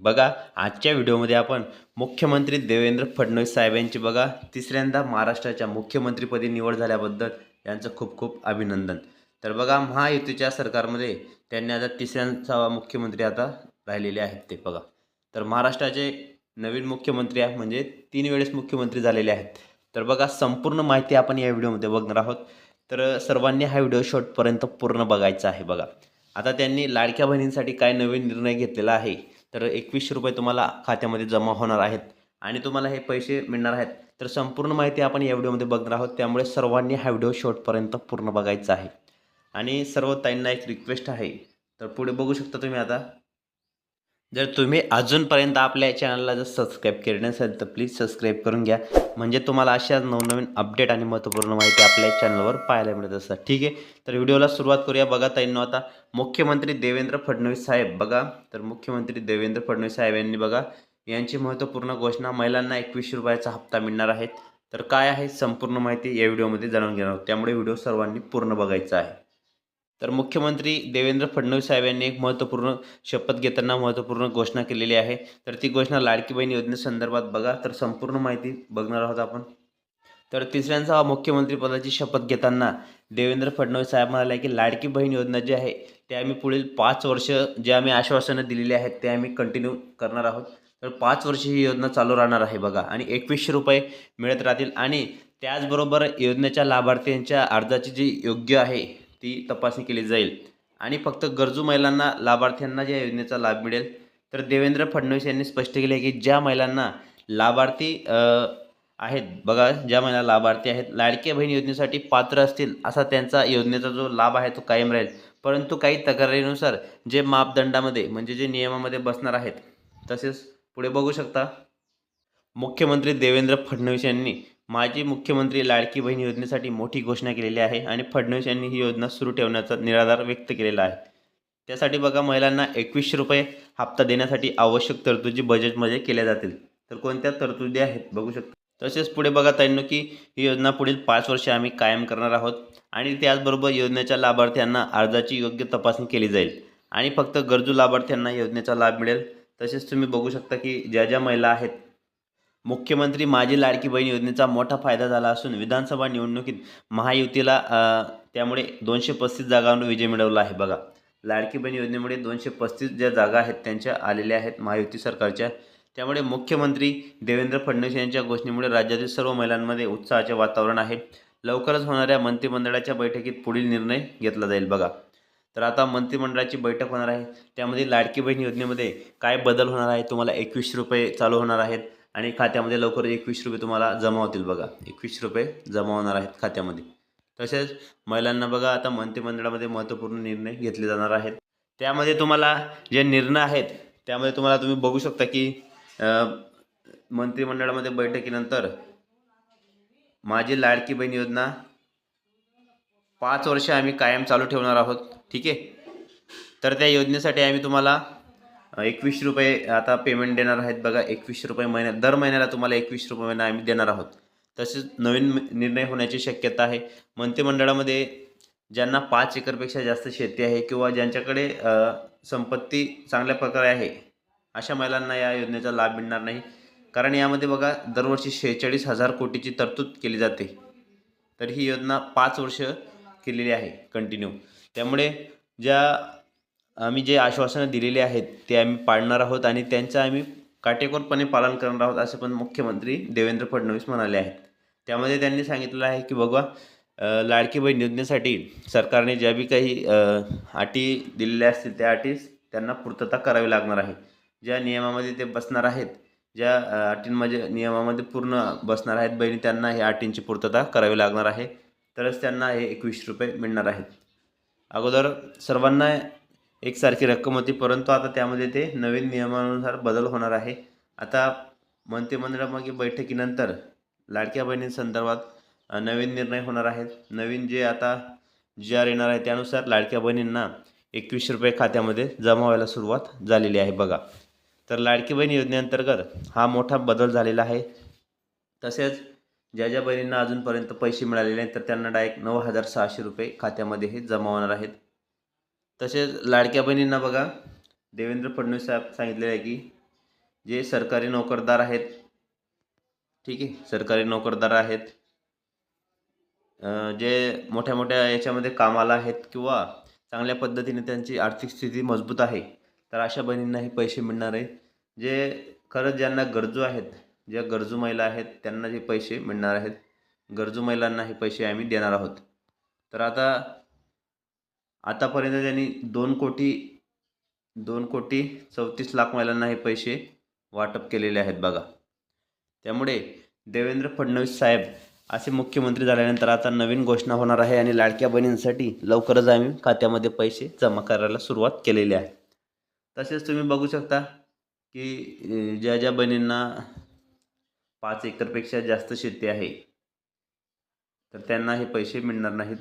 बघा आजच्या व्हिडिओमध्ये आपण मुख्यमंत्री देवेंद्र फडणवीस साहेब यांची बघा तिसऱ्यांदा महाराष्ट्राच्या मुख्यमंत्रीपदी निवड झाल्याबद्दल यांचं खूप खूप अभिनंदन. तर बघा महायुतीच्या सरकारमध्ये त्यांनी आता तिसऱ्यांदा मुख्यमंत्री आता राहिलेले आहेत ते बघा. तर महाराष्ट्राचे नवीन मुख्यमंत्री आहे म्हणजे तीन वेळेस मुख्यमंत्री झालेले आहेत. तर बघा संपूर्ण माहिती आपण या व्हिडिओमध्ये बघणार आहोत. तर सर्वांनी हा व्हिडिओ शॉर्टपर्यंत पूर्ण बघायचा आहे बघा. आता त्यांनी लाडक्या बहिणींसाठी काय नवीन निर्णय घेतलेला आहे? तर एकवीसशे रुपये तुम्हाला खात्यामध्ये जमा होणार आहेत. आणि तुम्हाला हे पैसे मिळणार आहेत. तर संपूर्ण माहिती आपण या व्हिडिओमध्ये बघणार आहोत. त्यामुळे सर्वांनी हा व्हिडिओ शेवटपर्यंत पूर्ण बघायचा आहे. आणि सर्व ताईंना एक रिक्वेस्ट आहे. तर पुढे बघू शकता तुम्ही आता. जर तुम्ही अजूनपर्यंत आपल्या चॅनलला जर सबस्क्राईब केले नसेल तर प्लीज सबस्क्राईब करून घ्या. म्हणजे तुम्हाला अशा नवनवीन अपडेट आणि महत्त्वपूर्ण माहिती आपल्या चॅनलवर पाहायला मिळत असतात. ठीक आहे? तर व्हिडिओला सुरुवात करूया. बघा ताईंनो आता मुख्यमंत्री देवेंद्र फडणवीस साहेब बघा. तर मुख्यमंत्री देवेंद्र फडणवीस साहेब यांनी बघा यांची महत्त्वपूर्ण घोषणा महिलांना एकवीसशे रुपयाचा हप्ता मिळणार आहेत तर काय आहे? संपूर्ण माहिती या व्हिडिओमध्ये जाणून घेणार त्यामुळे व्हिडिओ सर्वांनी पूर्ण बघायचा आहे. तर मुख्यमंत्री देवेंद्र फडणवीस साहेब यांनी एक महत्त्वपूर्ण शपथ घेताना महत्त्वपूर्ण घोषणा केलेली आहे. तर ती घोषणा लाडकी बहीण योजनेसंदर्भात बघा. तर संपूर्ण माहिती बघणार आहोत आपण. तर तिसऱ्यांचा मुख्यमंत्रीपदाची शपथ घेताना देवेंद्र फडणवीस साहेब म्हणाले की लाडकी बहीण योजना जी आहे ते आम्ही पुढील पाच वर्ष जे आम्ही आश्वासनं दिलेली आहेत ते आम्ही कंटिन्यू करणार आहोत. तर पाच वर्ष ही योजना चालू राहणार आहे बघा. आणि एकवीसशे रुपये मिळत राहतील. आणि त्याचबरोबर योजनेच्या लाभार्थ्यांच्या अर्जाची जी योग्य आहे ती तपासणी केली जाईल. आणि फक्त गरजू महिलांना लाभार्थ्यांना या योजनेचा लाभ मिळेल तर देवेंद्र फडणवीस यांनी स्पष्ट केले आहे की ज्या महिलांना लाभार्थी आहेत बघा ज्या महिला लाभार्थी आहेत लाडक्या बहीण योजनेसाठी पात्र असतील असा त्यांचा योजनेचा जो लाभ आहे तो कायम राहील. परंतु काही तक्रारीनुसार जे मापदंडामध्ये म्हणजे जे नियमामध्ये बसणार आहेत तसेच पुढे बघू शकता. मुख्यमंत्री देवेंद्र फडणवीस यांनी माजी मुख्यमंत्री लाडकी बहीण योजनेसाठी मोठी घोषणा केलेली आहे आणि फडणवीस यांनी ही योजना सुरू ठेवण्याचा निराधार व्यक्त केलेला आहे. त्यासाठी बघा महिलांना एकवीसशे रुपये हप्ता देण्यासाठी आवश्यक तरतुदी बजेटमध्ये केल्या जातील. तर कोणत्या तरतुदी आहेत बघू शकता? तसेच पुढे बघा ताईंनो की ही योजना पुढील पाच वर्षे आम्ही कायम करणार आहोत आणि त्याचबरोबर योजनेच्या लाभार्थ्यांना अर्जाची योग्य तपासणी केली जाईल आणि फक्त गरजू लाभार्थ्यांना योजनेचा लाभ मिळेल. तसेच तुम्ही बघू शकता की ज्या ज्या महिला आहेत मुख्यमंत्री माझी लाडकी बहीण योजनेचा मोठा फायदा झाला असून विधानसभा निवडणुकीत महायुतीला त्यामुळे दोनशे पस्तीस जागांवर विजय मिळवला आहे. बघा लाडकी बहीण योजनेमुळे दोनशे पस्तीस ज्या जागा आहेत त्यांच्या आलेल्या आहेत महायुती सरकारच्या. त्यामुळे मुख्यमंत्री देवेंद्र फडणवीस यांच्या घोषणेमुळे राज्यातील सर्व महिलांमध्ये उत्साहाचे वातावरण आहे. लवकरच होणाऱ्या मंत्रिमंडळाच्या बैठकीत पुढील निर्णय घेतला जाईल. बघा तर आता मंत्रिमंडळाची बैठक होणार आहे. त्यामध्ये लाडकी बहीण योजनेमध्ये काय बदल होणार आहे? तुम्हाला एकवीसशे रुपये चालू होणार आहेत. आणि खात्यामध्ये लवकर एकवीस रुपये तुम्हाला जमा होतील बघा. एकवीस रुपये जमा होणार आहेत खात्यामध्ये. तसेच महिलांना बघा आता मंत्रिमंडळामध्ये महत्त्वपूर्ण निर्णय घेतले जाणार आहेत. त्यामध्ये तुम्हाला जे निर्णय आहेत त्यामध्ये तुम्हाला तुम्ही बघू शकता की मंत्रिमंडळामध्ये बैठकीनंतर माझी लाडकी बहीण योजना पाच वर्ष आम्ही कायम चालू ठेवणार आहोत. ठीक आहे? तर त्या योजनेसाठी आम्ही तुम्हाला एकवीस रुपये आता पेमेंट देणार आहेत बघा एकवीस रुपये महिन्यात दर महिन्याला तुम्हाला एकवीस रुपये महिना आम्ही देणार आहोत. तसेच नवीन निर्णय होण्याची शक्यता आहे. मंत्रिमंडळामध्ये ज्यांना पाच एकरपेक्षा जास्त शेती आहे किंवा ज्यांच्याकडे संपत्ती चांगल्या प्रकारे आहे अशा महिलांना या योजनेचा लाभ मिळणार नाही. कारण यामध्ये बघा दरवर्षी शेहेचाळीस हजार कोटीची तरतूद केली जाते. तर ही योजना पाच वर्ष केलेली आहे कंटिन्यू त्यामुळे ज्या आम्ही जे आश्वासनं दिलेली आहेत ते आम्ही पाळणार आहोत आणि त्यांचं आम्ही काटेकोरपणे पालन करणार आहोत असे पण मुख्यमंत्री देवेंद्र फडणवीस म्हणाले आहेत. त्यामध्ये त्यांनी सांगितलं आहे की बघा लाडकी बहीण योजनेसाठी सरकारने ज्या बी काही अटी दिलेल्या असतील त्या अटी त्यांना पूर्तता करावी लागणार आहे. ज्या नियमामध्ये ते बसणार आहेत ज्या अटींमध्ये नियमामध्ये पूर्ण बसणार आहेत बहिणी त्यांना ह्या अटींची पूर्तता करावी लागणार आहे. तरच त्यांना हे एकवीस रुपये मिळणार आहेत. अगोदर सर्वांना एकसारखी रक्कम होती परंतु आता त्यामध्ये ते नवीन नियमानुसार बदल होणार आहे. आता मंत्रिमंडळामागे बैठकीनंतर लाडक्या बहिणींसंदर्भात नवीन निर्णय होणार आहेत. नवीन जे आता जी आर येणार आहे त्यानुसार लाडक्या बहिणींना एकवीसशे रुपये खात्यामध्ये जमा व्हायला सुरुवात झालेली आहे बघा. तर लाडकी बहीण योजनेअंतर्गत हा मोठा बदल झालेला आहे. तसेच ज्या ज्या बहिणींना अजूनपर्यंत पैसे मिळालेले आहेत तर त्यांना डायरेक्ट नऊ हजार सहाशे रुपये खात्यामध्ये हे जमा होणार आहेत. तसेच लाडक्या बहिणींना बघा देवेंद्र फडणवीस साहेब सांगितलेलं आहे की जे सरकारी नोकरदार आहेत ठीक आहे सरकारी नोकरदार आहेत जे मोठ्या मोठ्या याच्यामध्ये कामाला आहेत किंवा चांगल्या पद्धतीने त्यांची आर्थिक स्थिती मजबूत आहे तर अशा बहिणींनाही पैसे मिळणार आहे. जे खरंच ज्यांना गरजू आहेत ज्या गरजू महिला आहेत त्यांना जे पैसे मिळणार आहेत गरजू महिलांना हे पैसे आम्ही देणार आहोत. तर आता आतापर्यंत त्यांनी दोन कोटी दोन कोटी चौतीस लाख महिलांना हे पैसे वाटप केलेले आहेत बघा. त्यामुळे देवेंद्र फडणवीस साहेब असे मुख्यमंत्री झाल्यानंतर आता नवीन घोषणा होणार आहे आणि लाडक्या बहिणींसाठी लवकरच आम्ही खात्यामध्ये पैसे जमा करायला सुरुवात केलेली आहे. तसेच तुम्ही बघू शकता की ज्या ज्या बहिणींना पाच एकरपेक्षा जास्त शेती आहे तर त्यांना हे पैसे मिळणार नाहीत.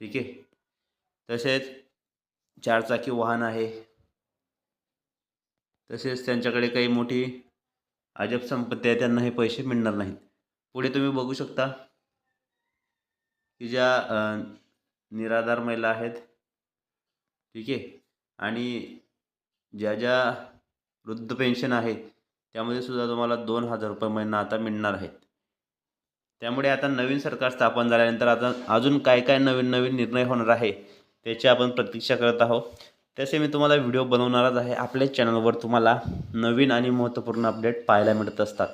ठीक आहे? तसेच चारचाकी वाहन आहे. तसेच त्यांच्याकडे काही मोठी अजब संपत्ती आहे त्यांना हे पैसे मिळणार नाहीत. पुढे तुम्ही बघू शकता की ज्या निराधार महिला आहेत ठीक आहे आणि ज्या ज्या वृद्ध पेन्शन आहे त्यामध्ये सुद्धा तुम्हाला दोन हजार रुपये महिना आता मिळणार आहेत. त्यामुळे आता नवीन सरकार स्थापन झाल्यानंतर आता अजून काय काय नवीन नवीन निर्णय होणार आहे त्याची आपण प्रतीक्षा करत आहोत. तसे मी तुम्हाला व्हिडिओ बनवणारच आहे. आपल्या चॅनलवर तुम्हाला नवीन आणि महत्त्वपूर्ण अपडेट पाहायला मिळत असतात.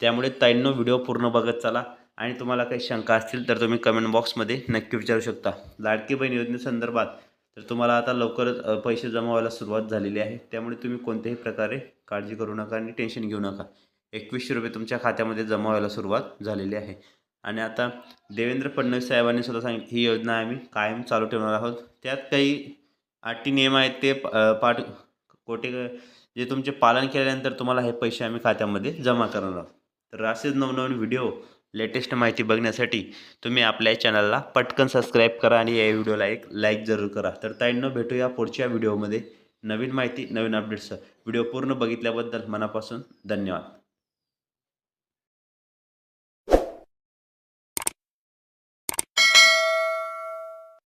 त्यामुळे ताईंनो व्हिडिओ पूर्ण बघत चला. आणि तुम्हाला काही शंका असतील तर तुम्ही कमेंट बॉक्समध्ये नक्की विचारू शकता. लाडकी बहीण योजनेसंदर्भात तर तुम्हाला आता लवकरच पैसे जमा व्हायला सुरुवात झालेली आहे. त्यामुळे तुम्ही कोणत्याही प्रकारे काळजी करू नका आणि टेन्शन घेऊ नका. एकवीसशे रुपये तुमच्या खात्यामध्ये जमा व्हायला सुरुवात झालेली आहे. आणि आता देवेंद्र फडणवीस साहेबांनी सुद्धा सांग ही योजना आम्ही कायम चालू ठेवणार आहोत. त्यात काही अटी नियम आहेत ते पाठ कोटे जे तुमचे पालन केल्यानंतर तुम्हाला हे पैसे आम्ही खात्यामध्ये जमा करणार आहोत. तर असेच नवनवीन व्हिडिओ लेटेस्ट माहिती बघण्यासाठी तुम्ही आपल्या चॅनलला पटकन सबस्क्राईब करा आणि या व्हिडिओला एक लाईक जरूर करा. तर ताईंनो भेटूया पुढच्या व्हिडिओमध्ये नवीन माहिती नवीन अपडेट्स. व्हिडिओ पूर्ण बघितल्याबद्दल मनापासून धन्यवाद.